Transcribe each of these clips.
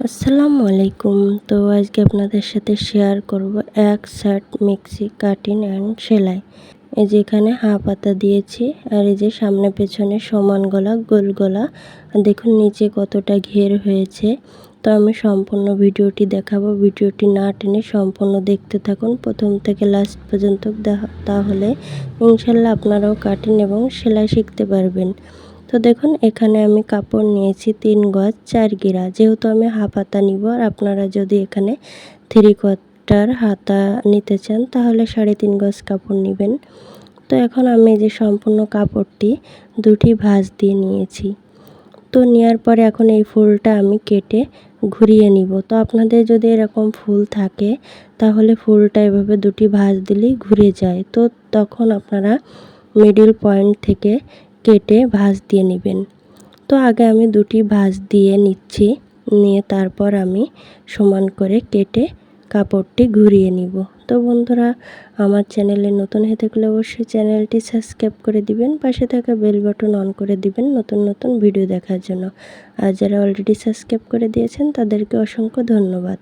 আসসালামু আলাইকুম। তো আজকে আপনাদের সাথে শেয়ার করব এক শার্ট মিক্সি কাটিং অ্যান্ড সেলাই। এই যে এখানে হাঁ পাতা দিয়েছি আর এই যে সামনে পেছনে সমান গলা, গোল গলা। দেখুন নিচে কতটা ঘের হয়েছে। তো আমি সম্পূর্ণ ভিডিওটি দেখাবো। ভিডিওটি না টেনে সম্পূর্ণ দেখতে থাকুন। প্রথম থেকে লাস্ট পর্যন্ত তাহলে ইনশাল্লাহ আপনারাও কাটিং এবং সেলাই শিখতে পারবেন। তো দেখুন, এখানে আমি কাপড় নিয়েছি তিন গজ চার গিরা। যেহেতু আমি হাফাতা নিব, আর আপনারা যদি এখানে থ্রি কোয়ার্টার হাতা নিতে চান, তাহলে সাড়ে তিন গজ কাপড় নেবেন। তো এখন আমি যে সম্পূর্ণ কাপড়টি দুটি ভাঁজ দিয়ে নিয়েছি। তো নেওয়ার পরে এখন এই ফুলটা আমি কেটে ঘুরিয়ে নিব। তো আপনাদের যদি এরকম ফুল থাকে, তাহলে ফুলটা এভাবে দুটি ভাঁজ দিলেই ঘুরে যায়। তো তখন আপনারা মিডিল পয়েন্ট থেকে কেটে ভাঁজ দিয়ে নেবেন। তো আগে আমি দুটি ভাঁজ দিয়ে নিচ্ছি, নিয়ে তারপর আমি সমান করে কেটে কাপড়টি ঘুরিয়ে নিব। তো বন্ধুরা, আমার চ্যানেলে নতুন হয়ে থাকলে অবশ্যই চ্যানেলটি সাবস্ক্রাইব করে দিবেন, পাশে থাকা বেল বাটন অন করে দিবেন নতুন নতুন ভিডিও দেখার জন্য। আর যারা অলরেডি সাবস্ক্রাইব করে দিয়েছেন, তাদেরকে অসংখ্য ধন্যবাদ।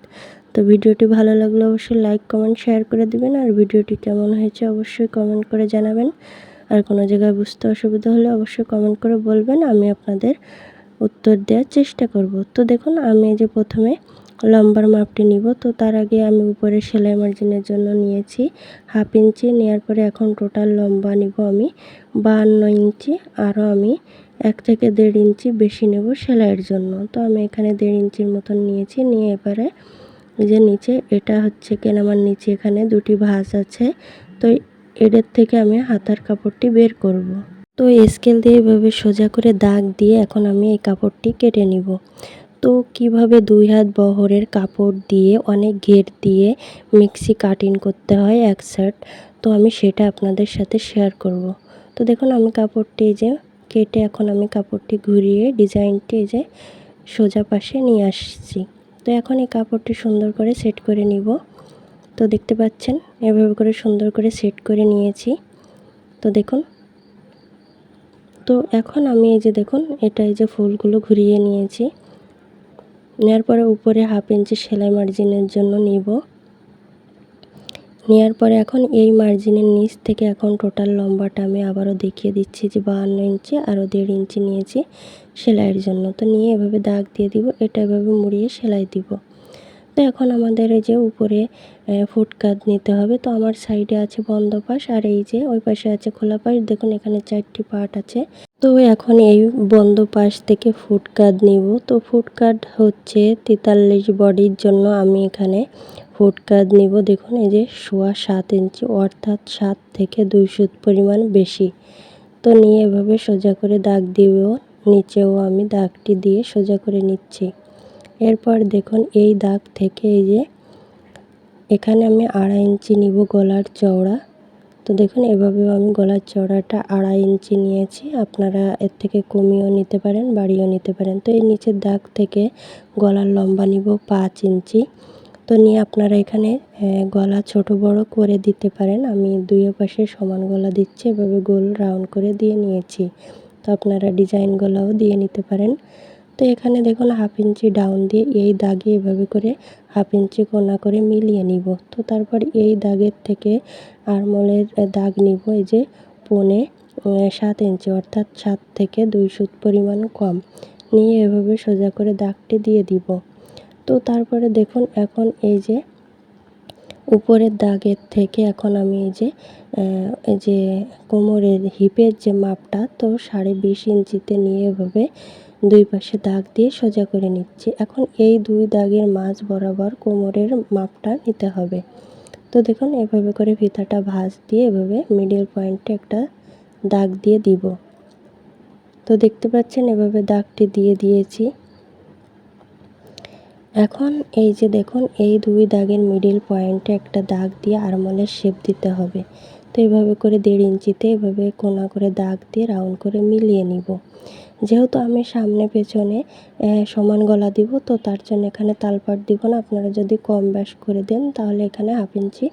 তো ভিডিওটি ভালো লাগলে অবশ্যই লাইক কমেন্ট শেয়ার করে দিবেন। আর ভিডিওটি কেমন হয়েছে অবশ্যই কমেন্ট করে জানাবেন। আর কোনো জায়গায় বুঝতে অসুবিধা হলে অবশ্যই কমেন্ট করে বলবেন, আমি আপনাদের উত্তর দেওয়ার চেষ্টা করব। তো দেখুন, আমি যে প্রথমে লম্বার মাপটি নিব, তো তার আগে আমি উপরে সেলাই মার্জিনের জন্য নিয়েছি হাফ ইঞ্চি নেওয়ার পরে এখন টোটাল লম্বা নিব আমি বাহান্ন ইঞ্চি, আরও আমি এক থেকে দেড় ইঞ্চি বেশি নেব সেলাইয়ের জন্য। তো আমি এখানে দেড় ইঞ্চির মতন নিয়েছি, নিয়ে এবারে যে নিচে, এটা হচ্ছে কেন আমার নিচে এখানে দুটি ভাঁজ আছে। তো এদের থেকে আমি হাতার কাপড়টি বের করব। তো স্কেল দিয়ে এভাবে সোজা করে দাগ দিয়ে এখন আমি এই কাপড়টি কেটে নিব তো কীভাবে দুই হাত বহরের কাপড় দিয়ে অনেক ঘের দিয়ে মিক্সি কাটিং করতে হয় এক শার্ট তো আমি সেটা আপনাদের সাথে শেয়ার করব। তো দেখুন, আমি কাপড়টি যে কেটে এখন আমি কাপড়টি ঘুরিয়ে ডিজাইনটি যে সোজা পাশে নিয়ে আসছি তো এখন এই কাপড়টি সুন্দর করে সেট করে নিব তো দেখতে পাচ্ছেন, এভাবে করে সুন্দর করে সেট করে নিয়েছি। তো দেখুন। তো এখন আমি এই যে দেখুন, এটা এই যে ফুলগুলো ঘুরিয়ে নিয়েছি। নেওয়ার পরে উপরে হাফ ইঞ্চি সেলাই মার্জিনের জন্য নিব। নেওয়ার পরে এখন এই মার্জিনের নিচ থেকে এখন টোটাল লম্বাটা আমি আবারও দেখিয়ে দিচ্ছি যে বাহান্ন ইঞ্চি আরও দেড় ইঞ্চি নিয়েছি সেলাইয়ের জন্য। তো নিয়ে এভাবে দাগ দিয়ে দিব, এটা এভাবে মুড়িয়ে সেলাই দিব। তো এখন আমাদের এই যে উপরে ফুটকাত নিতে হবে। তো আমার সাইডে আছে বন্ধ পাশ আর এই যে ওই পাশে আছে খোলা পাশ। দেখুন, এখানে চারটি পার্ট আছে। তো এখন এই বন্ধ পাশ থেকে ফুটকাট নিব। তো ফুটকাট হচ্ছে তেতাল্লিশ বডির জন্য আমি এখানে ফুটকাট নিব। দেখুন, এই যে সোয়া সাত ইঞ্চি, অর্থাৎ সাত থেকে দুই সুত পরিমাণ বেশি। তো নিয়ে এভাবে সোজা করে দাগ দিব নিচেও আমি দাগটি দিয়ে সোজা করে নিচ্ছি। এরপর দেখুন এই দাগ থেকে এই যে এখানে আমি আড়াই ইঞ্চি নিব গলার চওড়া। তো দেখুন এভাবেও আমি গলার চওড়াটা আড়াই ইঞ্চি নিয়েছি। আপনারা এর থেকে কমিয়েও নিতে পারেন, বাড়িয়েও নিতে পারেন। তো এই নিচের দাগ থেকে গলার লম্বা নিব পাঁচ ইঞ্চি। তো নিয়ে আপনারা এখানে গলা ছোট বড় করে দিতে পারেন। আমি দুই পাশে সমান গলা দিচ্ছি, এভাবে গোল রাউন্ড করে দিয়ে নিয়েছি। তো আপনারা ডিজাইন গলাও দিয়ে নিতে পারেন। তো এখানে দেখুন হাফ ইঞ্চি ডাউন দিয়ে এই দাগে এভাবে করে হাফ ইঞ্চি কোনা করে মিলিয়ে নিব। তো তারপর এই দাগের থেকে আরমোলের দাগ নিব, এই যে পনে সাত ইঞ্চি অর্থাৎ সাত থেকে দুই সুত পরিমাণ কম। নিয়ে এভাবে সোজা করে দাগটি দিয়ে দিব। তো তারপরে দেখুন এখন এই যে উপরের দাগের থেকে এখন আমি এই যে এই যে কোমরের হিপের যে মাপটা, তো সাড়ে বিশ ইঞ্চিতে নিয়ে এভাবে দুই পাশে দাগ দিয়ে সোজা করে নিচ্ছি। এখন এই দুই দাগের মাঝ বরাবর কোমরের মাপটা নিতে হবে। তো দেখুন, এভাবে করে ফিতাটা ভাঁজ দিয়ে এভাবে মিডিল পয়েন্টে একটা দাগ দিয়ে দিব। তো দেখতে পাচ্ছেন, এভাবে দাগটি দিয়ে দিয়েছি। এখন এই যে দেখুন, এই দুই দাগের মিডিল পয়েন্টে একটা দাগ দিয়ে আরমলের শেপ দিতে হবে। তো এভাবে করে দেড় ইঞ্চিতে এভাবে কোনা করে দাগ দিয়ে রাউন্ড করে মিলিয়ে নিব। যেহেতু আমি সামনে পেছনে সমান গলা দিব, তো তার জন্য এখানে তালপাট দিব না। আপনারা যদি কম ব্যাস করে দেন, তাহলে এখানে হাফ ইঞ্চি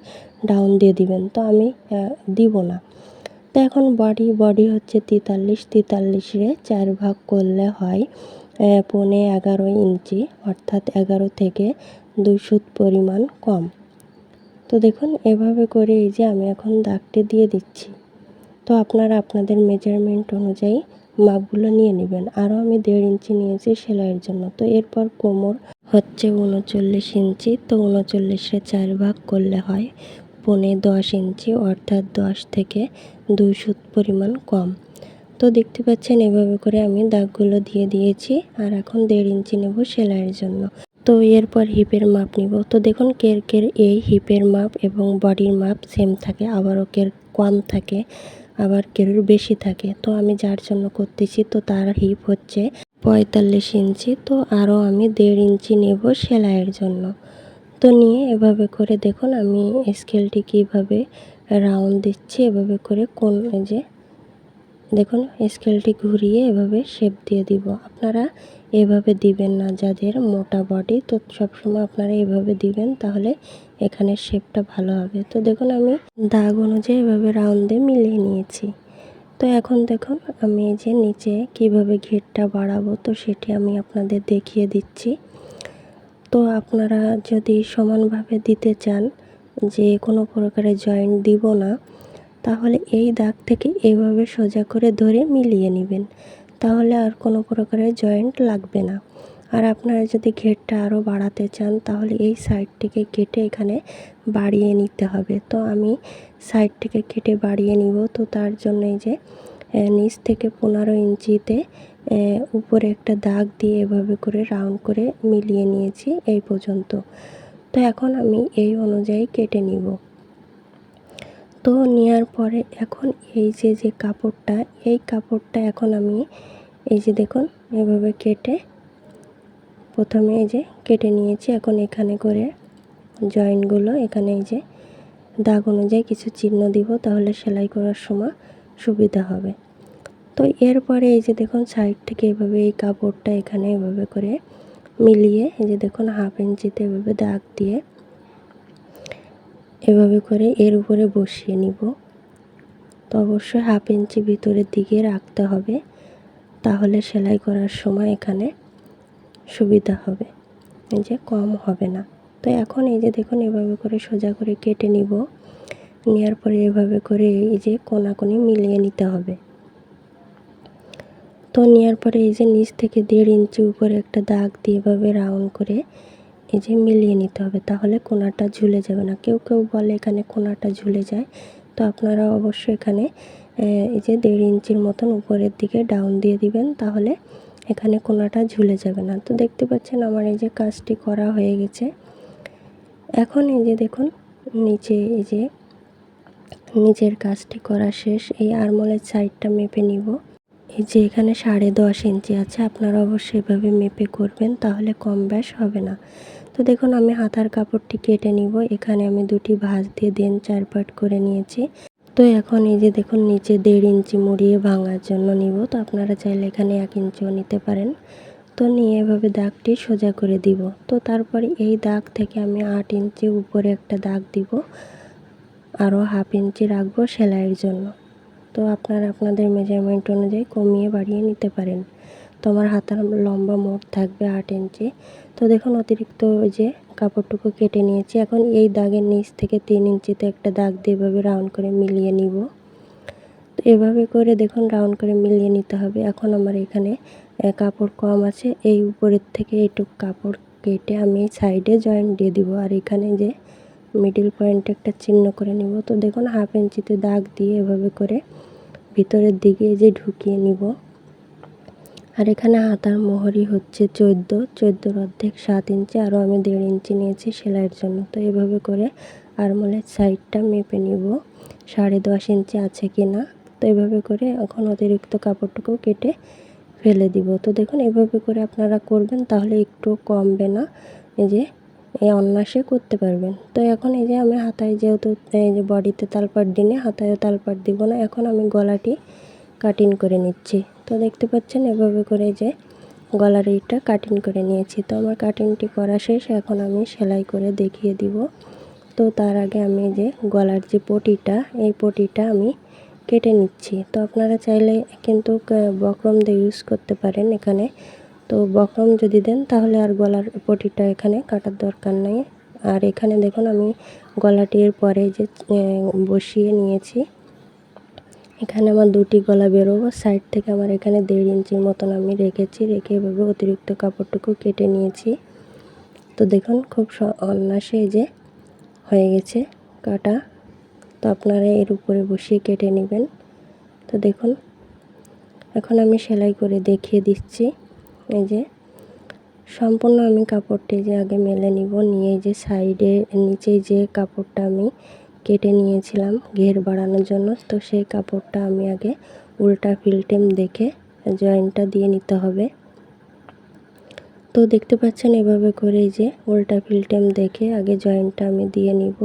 ডাউন দিয়ে দিবেন। তো আমি দিব না। তো এখন বডি বডি হচ্ছে তেতাল্লিশ, তেতাল্লিশে চার ভাগ করলে হয় পৌনে এগারো ইঞ্চি, অর্থাৎ এগারো থেকে দুই সুত পরিমাণ কম। তো দেখুন, এভাবে করে এই যে আমি এখন দাগটি দিয়ে দিচ্ছি। তো আপনারা আপনাদের মেজারমেন্ট অনুযায়ী মাপগুলো নিয়ে নেবেন। আরও আমি দেড় ইঞ্চি নিয়েছি সেলাইয়ের জন্য। তো এরপর কোমর হচ্ছে উনচল্লিশ ইঞ্চি। তো উনচল্লিশে চার ভাগ করলে হয় পৌনে দশ ইঞ্চি, অর্থাৎ দশ থেকে দুই সুত পরিমাণ কম। তো দেখতে পাচ্ছেন এভাবে করে আমি দাগগুলো দিয়ে দিয়েছি আর এখন দেড় ইঞ্চি নেব সেলাইয়ের জন্য। তো এরপর হিপের মাপ নিব। তো দেখুন কের কের এই হিপের মাপ এবং বডির মাপ সেম থাকে, আবারও কের কম থাকে। আবার কেরুর বেশি থাকে। তো আমি যার জন্য করতেছি, তো তার হিপ হচ্ছে পঁয়তাল্লিশ ইঞ্চি, তো আরও আমি দেড় ইঞ্চি নেব সেলাইয়ের জন্য। তো নিয়ে এভাবে করে দেখুন আমি স্কেলটি কীভাবে রাউন্ড দিচ্ছি, এভাবে করে কোন যে দেখুন স্কেলটি ঘুরিয়ে এভাবে শেপ দিয়ে দিব। আপনারা এভাবে দিবেন না যাদের মোটা বডি তো সবসময় আপনারা এভাবে দিবেন, তাহলে এখানে শেপটা ভালো হবে। তো দেখুন, আমি দাগ অনুযায়ী এভাবে রাউন্ড মিলিয়ে নিয়েছি। তো এখন দেখুন, আমি যে নিচে কীভাবে ঘেরটা বাড়াবো, তো সেটি আমি আপনাদের দেখিয়ে দিচ্ছি। তো আপনারা যদি সমানভাবে দিতে চান, যে কোনো প্রকারে জয়েন্ট দিব না, তাহলে এই দাগ থেকে এইভাবে সোজা করে ধরে মিলিয়ে নেবেন। তাহলে আর কোনো প্রকারের জয়েন্ট লাগবে না। আর আপনারা যদি ঘেরটা আরও বাড়াতে চান, তাহলে এই সাইডটিকে কেটে এখানে বাড়িয়ে নিতে হবে। তো আমি সাইডটিকে কেটে বাড়িয়ে নিব। তো তার জন্য এই যে নিচ থেকে পনেরো ইঞ্চিতে উপরে একটা দাগ দিয়ে এভাবে করে রাউন্ড করে মিলিয়ে নিয়েছি এই পর্যন্ত। তো এখন আমি এই অনুযায়ী কেটে নিব। তো নেওয়ার পরে এখন এই যে যে কাপড়টা, এই কাপড়টা এখন আমি, এই যে দেখুন, এভাবে কেটে প্রথমে এই যে কেটে নিয়েছি, এখন এখানে করে জয়েন্টগুলো এখানে এই যে দাগ অনুযায়ী কিছু চিহ্ন দিব, তাহলে সেলাই করার সময় সুবিধা হবে। তো এরপরে এই যে দেখুন সাইড থেকে এভাবে এই কাপড়টা এখানে এভাবে করে মিলিয়ে, এই যে দেখুন হাফ ইঞ্চিতে এভাবে দাগ দিয়ে এভাবে করে এর উপরে বসিয়ে নিব। তো অবশ্যই হাফ ইঞ্চি ভিতরের দিকে রাখতে হবে, তাহলে সেলাই করার সময় এখানে সুবিধা হবে। এই যে কম হবে না। তো এখন এই যে দেখুন, এভাবে করে সোজা করে কেটে নিব। নেওয়ার পরে এভাবে করে এই যে কোনাকুনি মিলিয়ে নিতে হবে। তো নেওয়ার পরে এই যে নিচ থেকে দেড় ইঞ্চি উপরে একটা দাগ দিয়ে এভাবে রাউন্ড করে এই যে মিলিয়ে নিতে হবে। তাহলে কোনাটা ঝুলে যাবে না। কেউ কেউ বলে এখানে কোনাটা ঝুলে যায়। তো আপনারা অবশ্যই এখানে এই যে দেড় ইঞ্চির মতন উপরের দিকে ডাউন দিয়ে দিবেন। তাহলে এখানে কোনাটা ঝুলে যাবে না। তো দেখতে পাচ্ছেন আমার এই যে কাজটি করা হয়ে গেছে। এখন এই যে দেখুন, নিচে এই যে নিচের কাজটি করা শেষ। এই আরমোলের সাইডটা মেপে নিব। এই যে এখানে সাড়ে দশ ইঞ্চি আছে, আপনারা অবশ্যই এভাবে মেপে করবেন, তাহলে কম ব্যাস হবে না। তো দেখুন, আমি হাতার কাপড়টি কেটে নিব। এখানে আমি দুটি ভাঁজ দিয়ে দেন চার পাট করে নিয়েছি। তো এখন এই যে দেখুন, নিচে দেড় ইঞ্চি মুড়িয়ে ভাঙার জন্য নিব। তো আপনারা চাইলে এখানে এক ইঞ্চিও নিতে পারেন। তো নিয়ে এভাবে দাগটি সোজা করে দিব। তো তারপরে এই দাগ থেকে আমি আট ইঞ্চি উপরে একটা দাগ দিব। আরও হাফ ইঞ্চি রাখব সেলাইয়ের জন্য। তো আপনারা আপনাদের মেজারমেন্ট অনুযায়ী কমিয়ে বাড়িয়ে নিতে পারেন। তো আমার হাতার লম্বা মোট থাকবে আট ইঞ্চি। তো দেখুন অতিরিক্ত ওই যে কাপড়টুকু কেটে নিয়েছি। এখন এই দাগের নিচ থেকে তিন ইঞ্চিতে একটা দাগ দিয়ে এভাবে রাউন্ড করে মিলিয়ে নিব। তো এভাবে করে দেখুন রাউন্ড করে মিলিয়ে নিতে হবে। এখন আমার এখানে কাপড় কম আছে। এই উপরের থেকে এইটুকু কাপড় কেটে আমি সাইডে জয়েন্ট দিয়ে দিব। আর এখানে যে মিডিল পয়েন্টে একটা চিহ্ন করে নিব। তো দেখুন হাফ ইঞ্চিতে দাগ দিয়ে এভাবে করে ভিতরের দিকে যে ঢুকিয়ে নিব। আর এখানে হাতার মোহরি হচ্ছে চোদ্দ। চোদ্দোর অর্ধেক সাত ইঞ্চি, আরও আমি দেড় ইঞ্চি নিয়েছি সেলাইয়ের জন্য। তো এভাবে করে আরমোলের সাইডটা মেপে নিব। সাড়ে দশ ইঞ্চি আছে কি না? তো এভাবে করে এখন অতিরিক্ত কাপড়টুকু কেটে ফেলে দিব। তো দেখুন, এভাবে করে আপনারা করবেন তাহলে একটু কমবে না। এই যে, এই অন্যাসে করতে পারবেন। তো এখন এই যে আমি হাতায় যেহেতু, এই যে বডিতে তালপাট দিনে হাতায়ও তালপাট দিব না। এখন আমি গলাটি কাটিং করে নিচ্ছি। তো দেখতে পাচ্ছেন এভাবে করে যে গলার এইটা কাটিং করে নিয়েছি। তো আমার কাটিংটি করা শেষ, এখন আমি সেলাই করে দেখিয়ে দিব। তো তার আগে আমি যে গলার যে পটিটা, এই পটিটা আমি কেটে নিচ্ছি। তো আপনারা চাইলে কিন্তু বক্রম দিয়ে ইউজ করতে পারেন এখানে। তো বকরম যদি দেন, তাহলে আর গলার পটিটা এখানে কাটার দরকার নেই। আর এখানে দেখুন, আমি গলাটির পরে যে বসিয়ে নিয়েছি। এখানে আমার দুটি গলা বেরোবো। সাইড থেকে আমার এখানে দেড় ইঞ্চির মতন আমি রেখেছি, রেখে এভাবে অতিরিক্ত কাপড়টুকু কেটে নিয়েছি। তো দেখুন, খুব অনায়াসে যে হয়ে গেছে কাটা। তো আপনারা এর উপরে বসিয়ে কেটে নেবেন। তো দেখুন, এখন আমি সেলাই করে দেখিয়ে দিচ্ছি। এই যে সম্পূর্ণ আমি কাপড়টি যে আগে মেলে নিব, নিয়ে যে সাইডে, নিচে যে কাপড়টা আমি কেটে নিয়েছিলাম ঘের বাড়ানোর জন্য। তো সেই কাপড়টা আমি আগে উল্টা ফিল্টেম দেখে জয়েন্টটা দিয়ে নিতে হবে। তো দেখতে পাচ্ছেন এভাবে করে যে উল্টা ফিল্টেম দেখে আগে জয়েন্টটা আমি দিয়ে নিব।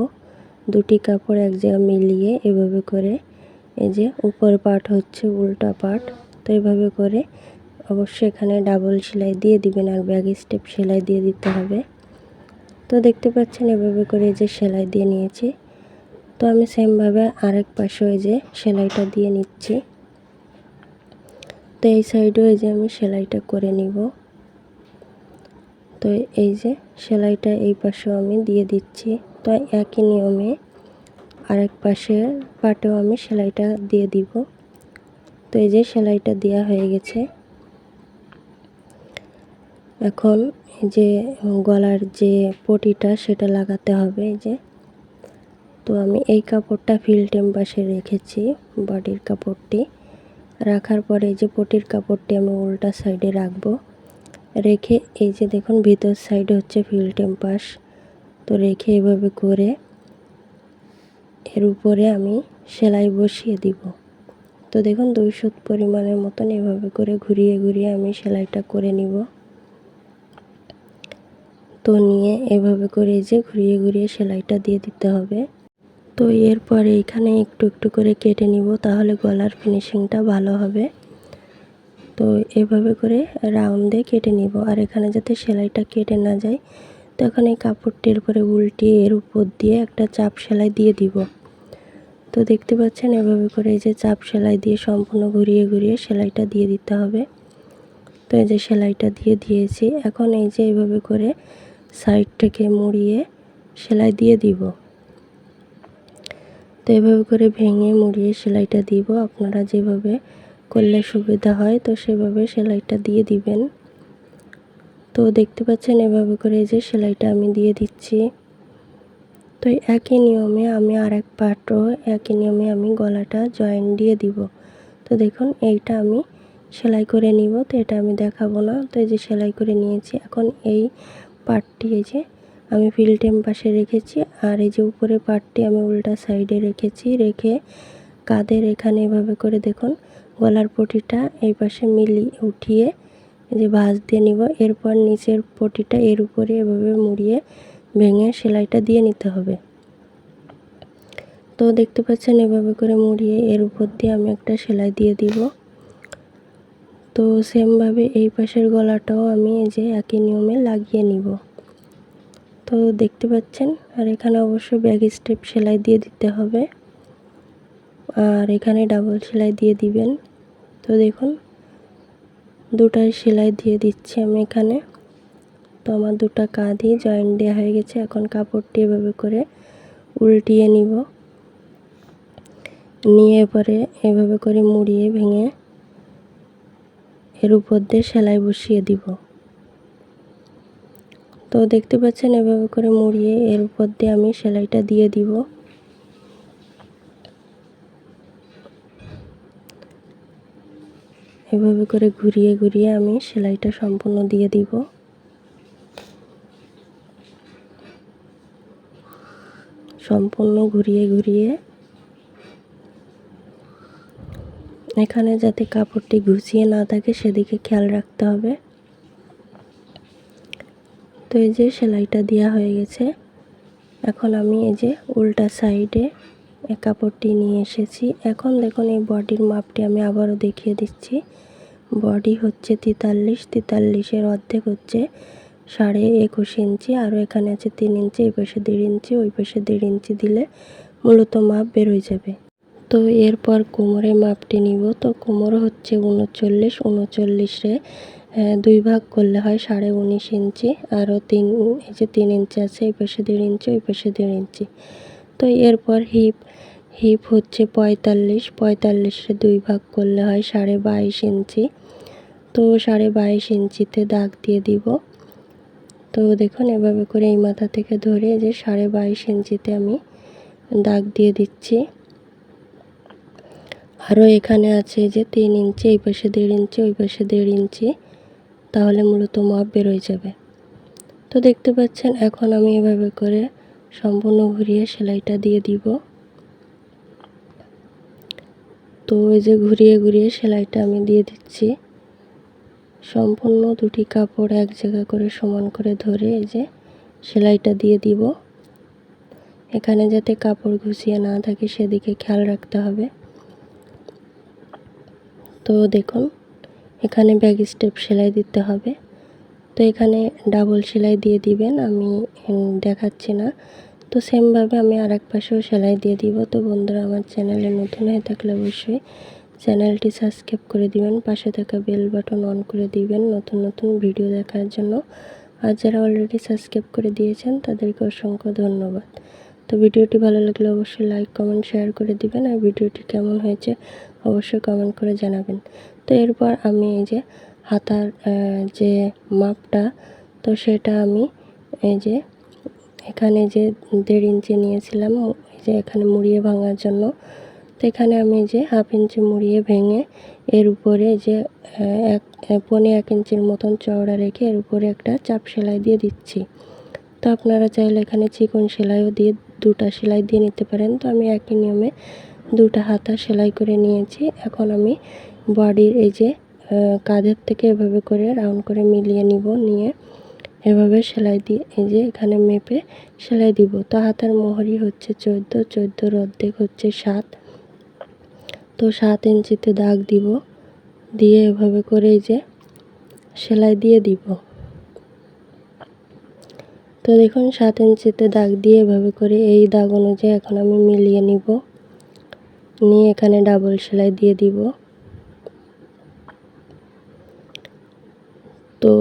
দুটি কাপড় এক জায়গায় মিলিয়ে এভাবে করে এই যে উপর পার্ট হচ্ছে, উল্টা পার্ট তো এভাবে করে অবশ্যই এখানে ডাবল সেলাই দিয়ে দিবেন আর ব্যাগ স্টেপ সেলাই দিয়ে দিতে হবে। তো দেখতে পাচ্ছেন এভাবে করে যে সেলাই দিয়ে নিয়েছি। আমি সেমভাবে আরেক পাশে ওই যে সেলাইটা দিয়ে নিচ্ছি। তো এই সাইডেও এই যে আমি সেলাইটা করে নিব। তো এই যে সেলাইটা এই পাশেও আমি দিয়ে দিচ্ছি। তো একই নিয়মে আরেক পাশে পাটেও আমি সেলাইটা দিয়ে দিব। তো এই যে সেলাইটা দেওয়া হয়ে গেছে। এখন যে গলার যে পটিটা সেটা লাগাতে হবে এই যে। তো আমি এই কাপড়টা ফিল্টেম পাশে রেখেছি বডির কাপড়টি। রাখার পরে এই যে পটির কাপড়টি আমি উল্টা সাইডে রাখব। রেখে এই যে দেখুন, ভিতর সাইডে হচ্ছে ফিল্টেম পাশ তো রেখে এভাবে করে এর উপরে আমি সেলাই বসিয়ে দিব। তো দেখুন, দুই সুত পরিমাণের মতন এভাবে করে ঘুরিয়ে ঘুরিয়ে আমি সেলাইটা করে নিব। তো নিয়ে এভাবে করে যে ঘুরিয়ে ঘুরিয়ে সেলাইটা দিয়ে দিতে হবে। তো এরপরে এখানে একটু একটু করে কেটে নিব, তাহলে গলার ফিনিশিংটা ভালো হবে। তো এভাবে করে রাউন্ডে কেটে নিব, আর এখানে যাতে সেলাইটা কেটে না যায় তখন এই কাপড়টির উপরে উল্টিয়ে এর উপর দিয়ে একটা চাপ সেলাই দিয়ে দিব। তো দেখতে পাচ্ছেন এভাবে করে এই যে চাপ সেলাই দিয়ে সম্পূর্ণ ঘুরিয়ে ঘুরিয়ে সেলাইটা দিয়ে দিতে হবে। তো এই যে সেলাইটা দিয়ে দিয়েছি, এখন এই যে এইভাবে করে সাইড থেকে মুড়িয়ে সেলাই দিয়ে দিব। তো এভাবে করে ভেঙে মুড়িয়ে সেলাইটা দিব। আপনারা যেভাবে করলে সুবিধা হয়, তো সেভাবে সেলাইটা দিয়ে দিবেন। তো দেখতে পাচ্ছেন এভাবে করে যে সেলাইটা আমি দিয়ে দিচ্ছি। তো একই নিয়মে আমি আরেক পাটও একই নিয়মে আমি গলাটা জয়েন দিয়ে দিব। তো দেখুন, এইটা আমি সেলাই করে নিব। তো এটা আমি দেখাবো না। তো এই যে সেলাই করে নিয়েছি, এখন এই পাটটি এই যে আমি ফিল্টেম পাশে রেখেছি, আর এই যে উপরে পাটটি আমি উল্টা সাইডে রেখেছি, রেখে কাঁধের এখানে এভাবে করে দেখুন, গলার পটিটা এই পাশে মিলিয়ে উঠিয়ে যে ভাঁজ দিয়ে নিব, এরপর নিচের পটিটা এর উপরে এভাবে মুড়িয়ে ভেঙে সেলাইটা দিয়ে নিতে হবে। তো দেখতে পাচ্ছেন এভাবে করে মুড়িয়ে এর উপর দিয়ে আমি একটা সেলাই দিয়ে দিব। তো সেমভাবে এই পাশের গলাটাও আমি এই যে একই নিয়মে লাগিয়ে নিব। তো দেখতে পাচ্ছেন। আর এখানে অবশ্যই ব্যাগ স্টেপ সেলাই দিয়ে দিতে হবে। আর এখানে ডাবল সেলাই দিয়ে দিবেন। তো দেখুন, দুটাই সেলাই দিয়ে দিচ্ছি আমি এখানে। তো আমার দুটা কাঁধই জয়েন্ট দেওয়া হয়ে গেছে। এখন কাপড়টি এভাবে করে উল্টিয়ে নিব। নিয়ে পরে এভাবে করে মুড়িয়ে ভেঙে এর উপর দিয়ে সেলাই বসিয়ে দিব। তো দেখতে পাচ্ছেন, এভাবে করে মুড়িয়ে এর উপর দিয়ে আমি সেলাইটা দিয়ে দিব। এভাবে করে ঘুরিয়ে ঘুরিয়ে আমি সেলাইটা সম্পূর্ণ দিয়ে দিব। সম্পূর্ণ ঘুরিয়ে ঘুরিয়ে এখানে যাতে কাপড়টি ঘুষিয়ে না থাকে, সেদিকে খেয়াল রাখতে হবে। তো এই যে সেলাইটা দেওয়া হয়ে গেছে। এখন আমি এই যে উল্টা সাইডে কাপড়টি নিয়ে এসেছি। এখন দেখুন এই বডির মাপটি আমি আবারও দেখিয়ে দিচ্ছি। বডি হচ্ছে তেতাল্লিশ, তেতাল্লিশের অর্ধেক হচ্ছে সাড়ে একুশ ইঞ্চি আরও এখানে আছে তিন ইঞ্চি, এই পাশে দেড় ইঞ্চি, ওই পাশে দেড় ইঞ্চি দিলে মূলত মাপ বেরোয় যাবে। তো এরপর কোমরে মাপটি নিব। তো কোমর হচ্ছে উনচল্লিশ, উনচল্লিশে দুই ভাগ করলে হয় সাড়ে উনিশ ইঞ্চি, আরও তিন, এই যে তিন ইঞ্চি আছে, এই পাশে দেড় ইঞ্চি, ওই পাশে দেড় ইঞ্চি। তো এরপর হিপ হিপ হচ্ছে পঁয়তাল্লিশ, পঁয়তাল্লিশে দুই ভাগ করলে হয় সাড়ে বাইশ ইঞ্চি। তো সাড়ে বাইশ ইঞ্চিতে দাগ দিয়ে দিব। তো দেখুন, এভাবে করে এই মাথা থেকে ধরে যে সাড়ে বাইশ ইঞ্চিতে আমি দাগ দিয়ে দিচ্ছি। আরও এখানে আছে যে তিন ইঞ্চি, এই পাশে দেড় ইঞ্চি, ওই পাশে দেড় ইঞ্চি। তাহলে মূলত মাপ বেরোয় যাবে। তো দেখতে পাচ্ছেন, এখন আমি এভাবে করে সম্পূর্ণ ঘুরিয়ে সেলাইটা দিয়ে দিব। তো এই যে ঘুরিয়ে ঘুরিয়ে সেলাইটা আমি দিয়ে দিচ্ছি। সম্পূর্ণ দুটি কাপড় এক জায়গা করে সমান করে ধরে এই যে সেলাইটা দিয়ে দিব। এখানে যাতে কাপড় ঘুষিয়ে না থাকে সেদিকে খেয়াল রাখতে হবে। তো দেখুন এখানে ব্যাগ স্টেপ সেলাই দিতে হবে। তো এখানে ডাবল সেলাই দিয়ে দিবেন, আমি দেখাচ্ছি না। তো সেমভাবে আমি আর এক পাশেও সেলাই দিয়ে দিব। তো বন্ধুরা, আমার চ্যানেলে নতুন হয়ে থাকলে অবশ্যই চ্যানেলটি সাবস্ক্রাইব করে দিবেন, পাশে থাকা বেল বাটন অন করে দিবেন নতুন নতুন ভিডিও দেখার জন্য। আর যারা অলরেডি সাবস্ক্রাইব করে দিয়েছেন, তাদেরকে অসংখ্য ধন্যবাদ। তো ভিডিওটি ভালো লাগলে অবশ্যই লাইক, কমেন্ট, শেয়ার করে দিবেন। আর ভিডিওটি কেমন হয়েছে, অবশ্যই কমেন্ট করে জানাবেন। তো এরপর আমি এই যে হাতার যে মাপটা, তো সেটা আমি এই যে এখানে যে দেড় ইঞ্চি নিয়েছিলাম, এই যে এখানে মুড়িয়ে ভাঙার জন্য। তো এখানে আমি যে হাফ ইঞ্চি মুড়িয়ে ভেঙে এর উপরে যে এক পনে এক ইঞ্চির মতন চওড়া রেখে এর উপরে একটা চাপ সেলাই দিয়ে দিচ্ছি। তো আপনারা চাইলে এখানে চিকন সেলাইও দিয়ে দুটা সেলাই দিয়ে নিতে পারেন। তো আমি একই নিয়মে দুটা হাতা সেলাই করে নিয়েছি। এখন আমি বডির এই যে কাঁধের থেকে এভাবে করে রাউন্ড করে মিলিয়ে নিব, নিয়ে এভাবে সেলাই দিয়ে এই যে এখানে মেপে সেলাই দিব। তো হাতের মোহরি হচ্ছে চোদ্দ চোদ্দোর অর্ধেক হচ্ছে সাত। তো সাত ইঞ্চিতে দাগ দিব, দিয়ে এভাবে করে এই যে সেলাই দিয়ে দিব। তো দেখুন, সাত ইঞ্চিতে দাগ দিয়ে এভাবে করে এই দাগ অনুযায়ী এখন আমি মিলিয়ে নিব, নিয়ে এখানে ডাবল সেলাই দিয়ে দিব। তো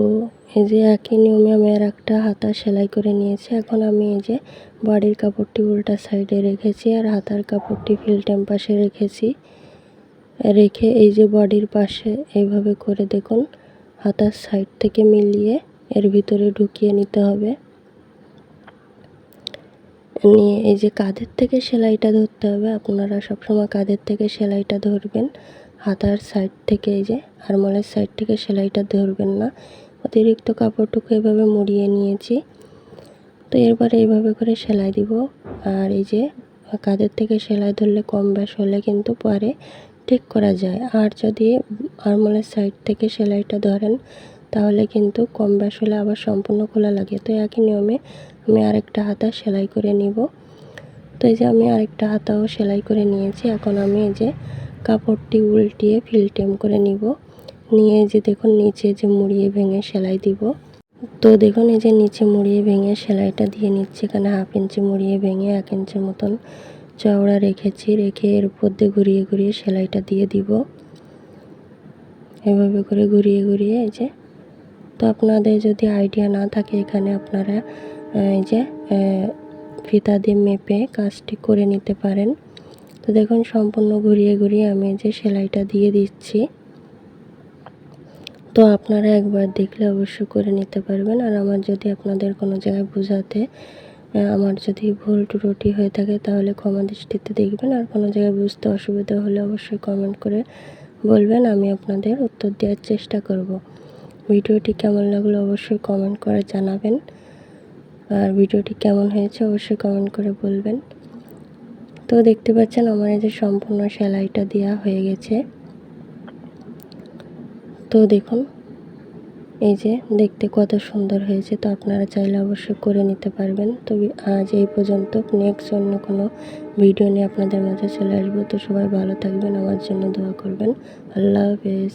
এই যে একই নিয়মে আমি আর একটা হাতা সেলাই করে নিয়েছি। এখন আমি এই যে বাড়ির কাপড়টি উল্টা সাইডে রেখেছি আর হাতার কাপড়টি ফিল্টেম পাশে রেখেছি। রেখে এই যে বডির পাশে এইভাবে করে দেখুন, হাতার সাইড থেকে মিলিয়ে এর ভিতরে ঢুকিয়ে নিতে হবে। নিয়ে এই যে কাঁধের থেকে সেলাইটা ধরতে হবে। আপনারা সবসময় কাঁধের থেকে সেলাইটা ধরবেন। হাতার সাইড থেকে এই যে আরমলের সাইড থেকে সেলাইটা ধরবেন না। অতিরিক্ত কাপড়টুকু এভাবে মুড়িয়ে নিয়েছি। তো এরপরে এইভাবে করে সেলাই দিব। আর এই যে কাঁধের থেকে সেলাই ধরলে কম ব্যাস হলে কিন্তু পরে ঠিক করা যায়। আর যদি আরমলের সাইড থেকে সেলাইটা ধরেন, তাহলে কিন্তু কম ব্যাস হলে আবার সম্পূর্ণ খোলা লাগে। তো একই নিয়মে আমি আরেকটা হাতা সেলাই করে নিব। তো এই যে আমি আরেকটা হাতাও সেলাই করে নিয়েছি। এখন আমি এই যে কাপড়টি উল্টিয়ে ফিলটেম করে নিব। নিয়ে যে দেখুন, নিচে যে মুড়িয়ে ভেঙে সেলাই দিব। তো দেখুন, এই যে নিচে মুড়িয়ে ভেঙে সেলাইটা দিয়ে নিচ্ছি। এখানে হাফ ইঞ্চি মুড়িয়ে ভেঙে এক ইঞ্চির মতন চওড়া রেখেছি। রেখে এর উপর দিয়ে ঘুরিয়ে ঘুরিয়ে সেলাইটা দিয়ে দিব। এভাবে করে ঘুরিয়ে ঘুরিয়ে এই যে, তো আপনাদের যদি আইডিয়া না থাকে, এখানে আপনারা এই যে ফিতা দিয়ে মেপে কাজটি করে নিতে পারেন। তো দেখুন, সম্পূর্ণ ঘুরিয়ে ঘুরিয়ে আমি যে সেলাইটা দিয়ে দিচ্ছি। তো আপনারা একবার দেখলে অবশ্যই করে নিতে পারবেন। আর আমার যদি আপনাদের কোনো জায়গায় বোঝাতে আমার যদি ভুল ত্রুটি হয়ে থাকে, তাহলে ক্ষমা দৃষ্টিতে দেখবেন। আর কোনো জায়গায় বুঝতে অসুবিধা হলে অবশ্যই কমেন্ট করে বলবেন, আমি আপনাদের উত্তর দেওয়ার চেষ্টা করব। ভিডিওটি কেমন লাগল অবশ্যই কমেন্ট করে জানাবেন। আর ভিডিওটি কেমন হয়েছে অবশ্যই কমেন্ট করে বলবেন। তো দেখতে পাচ্ছেন আমার এই যে সম্পূর্ণ সেলাইটা দেওয়া হয়ে গেছে। তো দেখুন, এই যে দেখতে কত সুন্দর হয়েছে, তো আপনারা চাইলে অবশ্যই করে নিতে পারবেন। তো আজ এই পর্যন্ত নেক্সট অন্য কোনো ভিডিও নিয়ে আপনাদের মাঝে চলে আসব। তো সবাই ভালো থাকবেন, আমার জন্য দোয়া করবেন। আল্লাহ হাফেজ।